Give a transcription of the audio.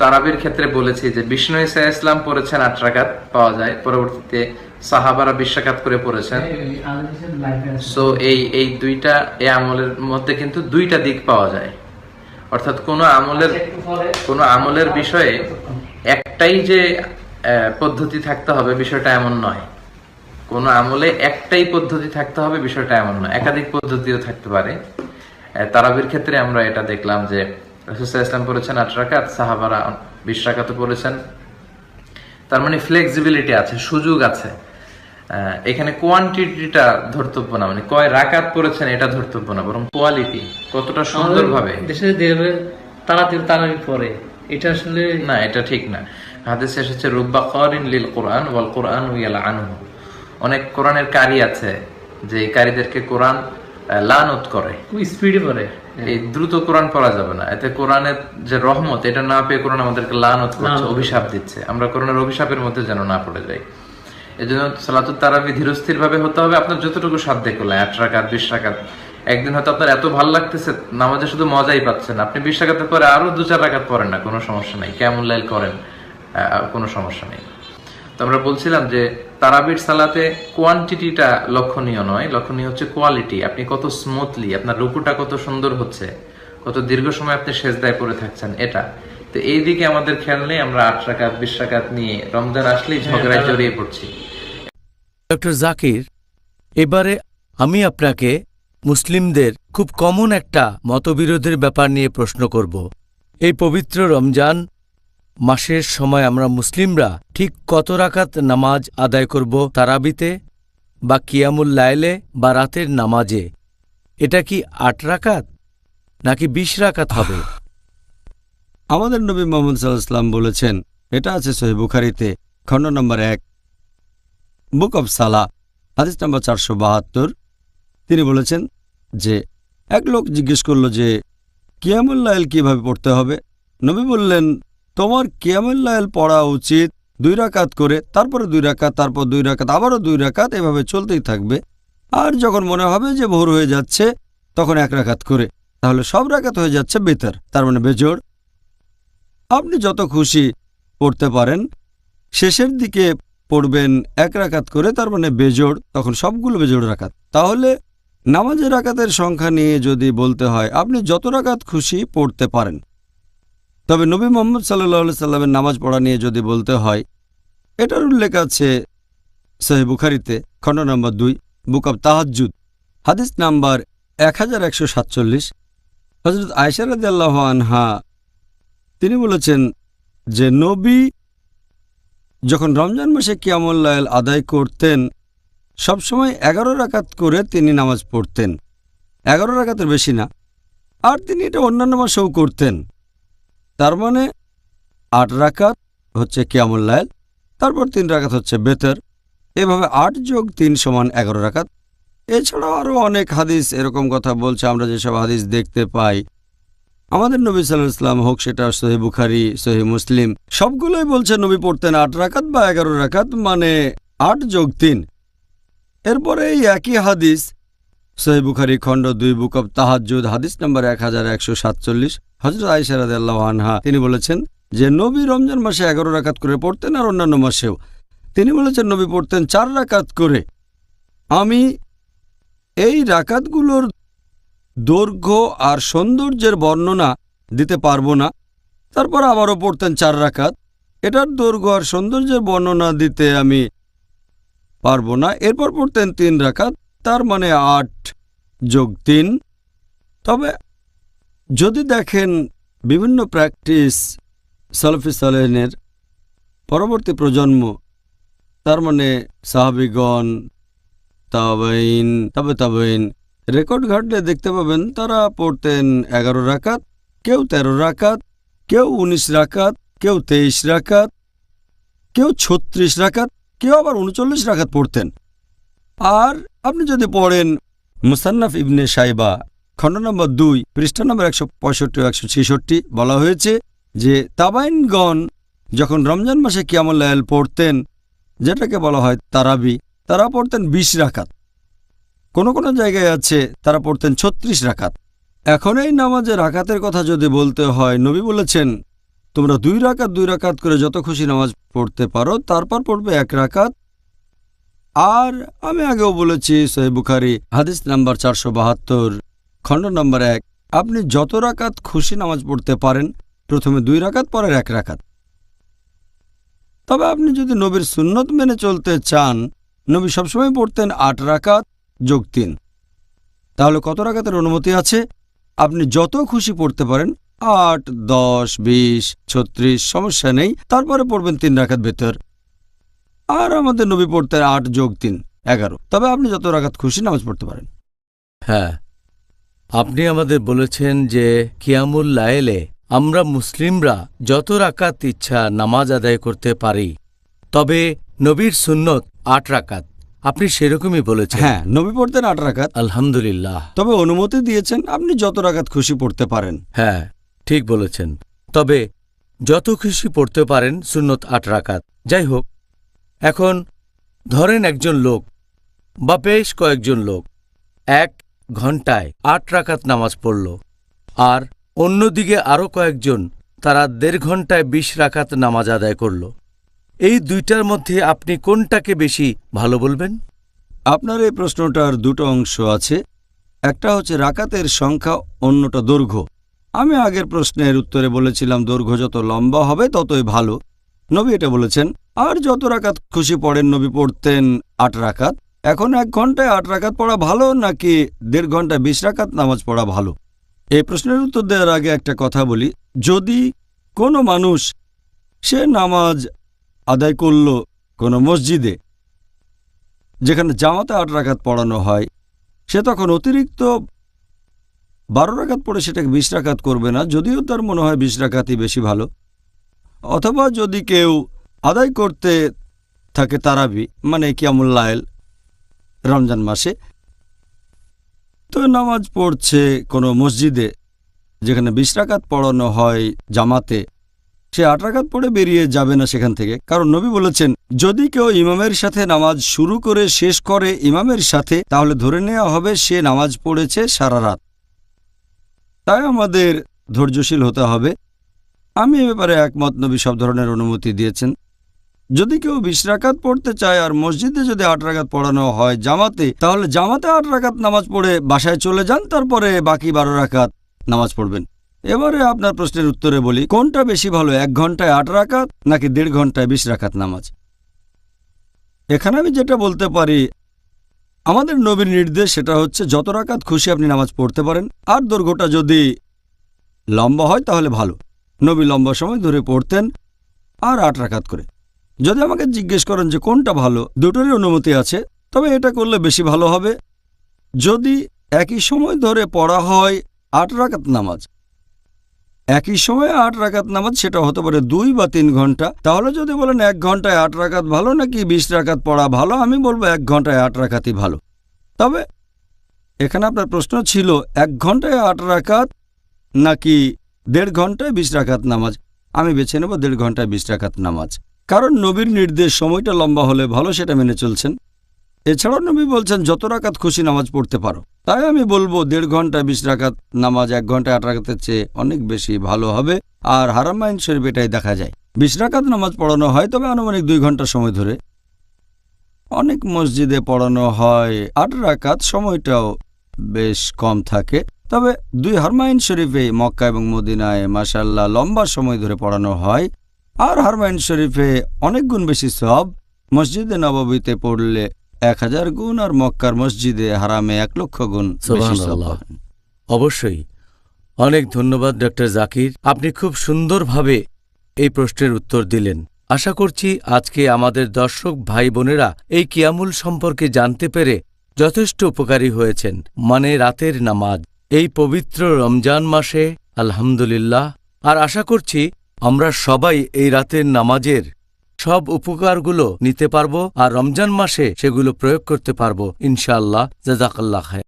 তারাবির ক্ষেত্রে বলেছি যে বিষ্ণু ইসা ইসলাম পড়েছেন আট রাকাত পাওয়া যায়। পরবর্তীতে সাহাবারা বিশ রাকাত করে পড়েছেন। সো এই এই দুইটা এই আমলের মধ্যে কিন্তু দুইটা দিক পাওয়া যায়। অর্থাৎ কোনো আমলের কোনো আমলের বিষয়ে একটাই যে পদ্ধতি থাকতে হবে বিষয়টা এমন নয়। কোন আমলে একটাই পদ্ধতি থাকতে হবে বিষয়টা এমন নয়। একাধিক পদ্ধতিও থাকতে পারে। তারাবির ক্ষেত্রে আমরা এটা দেখলাম যে ইসলাম পড়েছেন আট রাকাত সাহাবারা বিশ রাকাতও পড়েছেন তার মানে ফ্লেক্সিবিলিটি আছে সুযোগ আছে। এখানে কোয়ান্টিটিটা ধর্তব্য না মানে কয় রাকাত পড়েছেন এটা ধর্তব্য না বরং কোয়ালিটি কতটা সুন্দরভাবে। দেশে তাড়াতাড়ি তাড়াতাড়ি পরে এটা আসলে না এটা ঠিক না। হাদিসে এসেছে রুব্বা করিন লিল কোরআন ওয়াল কোরআন আনহু। অনেক কোরআনের কারি আছে যে কারীদেরকে কোরআন লানত করে। খুব স্পিডে পরে এই দ্রুত কোরআন পড়া যাবে না। এতে কোরআনের যে রহমত এটা না পেয়ে কোরআন আমাদেরকে লানত করছে অভিশাপ দিচ্ছে। আমরা কোরআনের অভিশাপের মধ্যে যেন না পড়ে যাই। এই জন্য সালাতুত তারাবি ধীরস্থির ভাবে হতে হবে। আপনার যতটুকু সাধ্য করলে আট রাকাত বিশ রাকাত। একদিন হয়তো আপনার এত ভালো লাগতেছে নামাজে শুধু মজাই পাচ্ছেন আপনি বিশ রাকাতের পরে আরও দু চার রাকাত পড়েন না কোনো সমস্যা নাই। কেমন লাইল করেন কোনো সমস্যা নেই। আমরা বলছিলাম যে তারাবির সালাতে কোয়ান্টিটিটা লক্ষণীয় নয় লক্ষণীয় হচ্ছে কোয়ালিটি আপনি কত স্মুথলি আপনার রুকুটা কত সুন্দর হচ্ছে কত দীর্ঘ সময় আপনি সেজদায় পড়ে থাকছেন এটা। তো এই দিকে আমাদের খেয়াল নেই আমরা আট রাকাত বিশ রাকাত নিয়ে রমজান আসলেই ঝগড়ায় জড়িয়ে পড়ছি। ডক্টর জাকির এবারে আমি আপনাকে মুসলিমদের খুব কমন একটা মতবিরোধের ব্যাপার নিয়ে প্রশ্ন করব। এই পবিত্র রমজান মাসের সময় আমরা মুসলিমরা ঠিক কত রাকাত নামাজ আদায় করব তারাবিতে বা কিয়ামুল লাইলে বা রাতের নামাজে? এটা কি আট রাকাত নাকি বিশ রাকাত হবে? আমাদের নবী মোহাম্মদ সাল্লাম বলেছেন, এটা আছে সহি বুখারিতে, খণ্ড নম্বর এক, বুক অব সালা হাদিস নম্বর চারশো বাহাত্তর। তিনি বলেছেন যে, এক লোক জিজ্ঞেস করল যে কিয়ামুল্লাইল কীভাবে পড়তে হবে? নবী বললেন তোমার কিয়ামুল্লাইল পড়া উচিত? দুই রাকাত করে, তারপরে দুই রাকাত, তারপর দুই রাকাত, আবারও দুই রাকাত, এভাবে চলতেই থাকবে। আর যখন মনে হবে যে ভোর হয়ে যাচ্ছে, তখন এক রাকাত করে। তাহলে সব রাকাত হয়ে যাচ্ছে বেতার, তার মানে বেজোড়। আপনি যত খুশি পড়তে পারেন, শেষের দিকে পড়বেন এক রাকাত করে, তার মানে বেজোড়, তখন সবগুলো বেজোড় রাকাত। তাহলে নামাজের রাকাতের সংখ্যা নিয়ে যদি বলতে হয়, আপনি যত রাকাত খুশি পড়তে পারেন। তবে নবী মোহাম্মদ সাল্লাহ সাল্লামের নামাজ পড়া নিয়ে যদি বলতে হয়, এটার উল্লেখ আছে সহি বুখারিতে, খণ্ড নম্বর দুই, বুক অব তাহাজুদ হাদিস নাম্বার এক হাজার একশো সাতচল্লিশ। হজরত আয়সারদ আনহা, তিনি বলেছেন যে নবী যখন রমজান মাসে কিয়ামুল্লাইল আদায় করতেন, সবসময় এগারো রাকাত করে তিনি নামাজ পড়তেন। এগারো রাকাতের বেশি না। আর তিনি এটা অন্যান্য মাসেও করতেন। তার মানে আট রাকাত হচ্ছে কিয়ামুল্লাইল তারপর তিন রাকাত হচ্ছে বেতর। এভাবে আট যোগ তিন সমান এগারো রাকাত। এছাড়াও আরও অনেক হাদিস এরকম কথা বলছে, আমরা যেসব হাদিস দেখতে পাই। আমাদের নবী সাল্লাহ ইসলাম হোক সেটা সহি বুখারি, সহি মুসলিম, সবগুলোই বলছে নবী পড়তেন আট রাকাত বা এগারো রাকাত মানে আট যোগ তিন। এরপরে এই একই হাদিস সহি বুখারি খণ্ড দুই বুক অব তাহাজুদ হাদিস নম্বর এক হাজার একশো সাতচল্লিশ। হজরত আইসারাদ আনহা, তিনি বলেছেন যে, নবী রমজান মাসে এগারো রাকাত করে পড়তেন আর অন্যান্য মাসেও। তিনি বলেছেন, নবী পড়তেন চার রাকাত করে। আমি এই রাকাতগুলোর দৈর্ঘ্য আর সৌন্দর্যের বর্ণনা দিতে পারব না। তারপর আবারও পড়তেন চার রাকাত। এটার দৈর্ঘ্য আর সৌন্দর্যের বর্ণনা দিতে আমি পারব না। এরপর পড়তেন তিন রাকাত। তার মানে আট যোগ তিন। তবে যদি দেখেন বিভিন্ন প্র্যাকটিস সালফি সালেনের পরবর্তী প্রজন্ম, তার মানে সাহাবিগণ তাবাইন তবে তাবাইন রেকর্ড ঘাটলে দেখতে পাবেন তারা পড়তেন এগারো রাকাত, কেউ তেরো রাকাত, কেউ উনিশ রাকাত, কেউ তেইশ রাকাত, কেউ ছত্রিশ রাকাত, কেউ আবার উনচল্লিশ রাকাত পড়তেন। আর আপনি যদি পড়েন মুসান্নাফ ইবনে সাইবা খণ্ড নম্বর দুই, পৃষ্ঠা নম্বর একশো পঁয়ষট্টি একশো ছেষট্টি, বলা হয়েছে যে তাবাইনগণ যখন রমজান মাসে কিয়ামুল্লায়াল পড়তেন, যেটাকে বলা হয় তারাবি, তারা পড়তেন বিশ রাকাত। কোনো কোনো জায়গায় আছে তারা পড়তেন ছত্রিশ রাকাত। এখন এই নামাজে রাকাতের কথা যদি বলতে হয়, নবী বলেছেন, তোমরা দুই রাকাত দুই রাকাত করে যত খুশি নামাজ পড়তে পারো, তারপর পড়বে এক রাকাত আর আমি আগেও বলেছি সহি বুখারি, হাদিস নাম্বার চারশো বাহাত্তর, খণ্ড নম্বর এক, আপনি যত রাকাত খুশি নামাজ পড়তে পারেন, প্রথমে দুই রাকাত, পরের এক রাকাত। তবে আপনি যদি নবীর সুন্নত মেনে চলতে চান, নবী সবসময় পড়তেন আট রাকাত যোগ তিন। তাহলে কত রাকাতের অনুমতি আছে? আপনি যত খুশি পড়তে পারেন, আট, দশ, বিশ, ছত্রিশ, সমস্যা নেই, তারপরে পড়বেন তিন রাকাত ভেতর। আর আমাদের নবী পড়তেন আট যোগ তিন এগারো। তবে আপনি যত রাকাত খুশি নামাজ পড়তে পারেন। হ্যাঁ আপনি আমাদের বলেছেন যে কিয়ামুল লায়েলে আমরা মুসলিমরা যত রাকাত ইচ্ছা নামাজ আদায় করতে পারি তবে নবীর সুন্নত আট রাকাত। আপনি সেরকমই বলেছেন। হ্যাঁ নবী পড়তেন আট রাকাত। আলহামদুলিল্লাহ। তবে অনুমতি দিয়েছেন আপনি যত রাকাত খুশি পড়তে পারেন। হ্যাঁ ঠিক বলেছেন। তবে যত খুশি পড়তে পারেন সুন্নত আট রাকাত। যাই হোক এখন ধরেন একজন লোক বা বেশ কয়েকজন লোক এক ঘন্টায় আট রাকাত নামাজ পড়ল আর অন্যদিকে আরও কয়েকজন তারা দেড় ঘন্টায় বিশ রাকাত নামাজ আদায় করল। এই দুইটার মধ্যে আপনি কোনটাকে বেশি ভালো বলবেন? আপনার এই প্রশ্নটার দুটো অংশ আছে। একটা হচ্ছে রাকাতের সংখ্যা, অন্যটা দৈর্ঘ্য। আমি আগের প্রশ্নের উত্তরে বলেছিলাম দৈর্ঘ্য যত লম্বা হবে ততই ভালো। নবী এটা বলেছেন আর যত রাকাত খুশি পড়েন, নবী পড়তেন আট রাকাত। এখন এক ঘন্টায় আট রাকাত পড়া ভালো নাকি দেড় ঘন্টায় বিশ রাকাত নামাজ পড়া ভালো? এই প্রশ্নের উত্তর দেওয়ার আগে একটা কথা বলি। যদি কোনো মানুষ সে নামাজ আদায় করল কোনো মসজিদে, যেখানে জামাতে আট রাকাত পড়ানো হয়, সে তখন অতিরিক্ত বারো রাকাত পড়ে সেটাকে বিশ রাকাত করবে না, যদিও তার মনে হয় বিশ রাকাতই বেশি ভালো। অথবা যদি কেউ আদায় করতে থাকে তারাবি মানে কিয়ামুল্লায়েল রমজান মাসে। তো নামাজ পড়ছে কোনো মসজিদে, যেখানে বিশ রাকাত পড়ানো হয় জামাতে। সে আট রাকাত পড়ে বেরিয়ে যাবে না সেখান থেকে। কারণ নবী বলেছেন, যদি কেউ ইমামের সাথে নামাজ শুরু করে শেষ করে ইমামের সাথে, তাহলে ধরে নেওয়া হবে সে নামাজ পড়েছে সারা রাত। তাই আমাদের ধৈর্যশীল হতে হবে। আমি এ ব্যাপারে একমত, নবী সব ধরনের অনুমতি দিয়েছেন। যদি কেউ বিশ রাকাত পড়তে চায় আর মসজিদে যদি আট রাকাত পড়ানো হয় জামাতে, তাহলে জামাতে আট রাকাত নামাজ পড়ে বাসায় চলে যান, তারপরে বাকি বারো রাকাত নামাজ পড়বেন। এবারে আপনার প্রশ্নের উত্তরে বলি, কোনটা বেশি ভালো, এক ঘন্টায় আট রাকাত নাকি দেড় ঘন্টায় বিশ রাকাত নামাজ? এখানে আমি যেটা বলতে পারি, আমাদের নবীর নির্দেশ সেটা হচ্ছে যত রাকাত খুশি আপনি নামাজ পড়তে পারেন, আর দৈর্ঘ্যটা যদি লম্বা হয় তাহলে ভালো। নবী লম্বা সময় ধরে পড়তেন আর আট রাকাত করে। যদি আমাকে জিজ্ঞেস করেন যে কোনটা ভালো, দুটোরই অনুমতি আছে, তবে এটা করলে বেশি ভালো হবে। যদি একই সময় ধরে পড়া হয় আট রাকাত নামাজ, একই সময়ে আট রাকাত নামাজ সেটা হতে পারে দুই বা তিন ঘণ্টা, তাহলে যদি বলেন এক ঘন্টায় আট রাকাত ভালো নাকি বিশ রাকাত পড়া ভালো, আমি বলব এক ঘন্টায় আট রাকাতই ভালো। তবে এখানে আপনার প্রশ্ন ছিল, এক ঘন্টায় আট রাকাত নাকি দেড় ঘন্টায় বিশ রাকাত নামাজ? আমি বেছে নেব দেড় ঘন্টায় বিশ রাকাত নামাজ। কারণ নবীর নির্দেশ সময়টা লম্বা হলে ভালো সেটা মেনে চলছেন। এছাড়াও নবী বলছেন, যত রাকাত খুশি নামাজ পড়তে পারো। তাই আমি বলব, দেড় ঘণ্টা বিশ রাকাত নামাজ, এক ঘণ্টা আট রাকাতের চেয়ে অনেক বেশি ভালো হবে। আর হারামাইন শরীফ এটাই দেখা যায়। বিশ রাকাত নামাজ পড়ানো হয়, তবে আনুমানিক দুই ঘণ্টা সময় ধরে। অনেক মসজিদে পড়ানো হয়, আট রাকাত সময়টাও বেশ কম থাকে। তবে দুই হারমাইন শরীফে মক্কা এবং মদিনায় মাসাল্লাহ লম্বা সময় ধরে পড়ানো হয়। আর হারমাইন শরীফে অনেক গুণ বেশি সব মসজিদে নববীতে পড়লে এক হাজার গুণ আর মক্কার মসজিদে হারামে এক লক্ষ গুণ। অবশ্যই। অনেক ধন্যবাদ ডক্টর জাকির। আপনি খুব সুন্দরভাবে এই প্রশ্নের উত্তর দিলেন। আশা করছি আজকে আমাদের দর্শক ভাই বোনেরা এই কিয়ামুল সম্পর্কে জানতে পেরে যথেষ্ট উপকারী হয়েছেন। মানে রাতের নামাজ। এই পবিত্র রমজান মাসে আলহামদুলিল্লাহ। আর আশা করছি আমরা সবাই এই রাতের নামাজের সব উপকারগুলো নিতে পারব আর রমজান মাসে সেগুলো প্রয়োগ করতে পারব। ইনশাআল্লাহ। জাজাকাল্লাহ খায়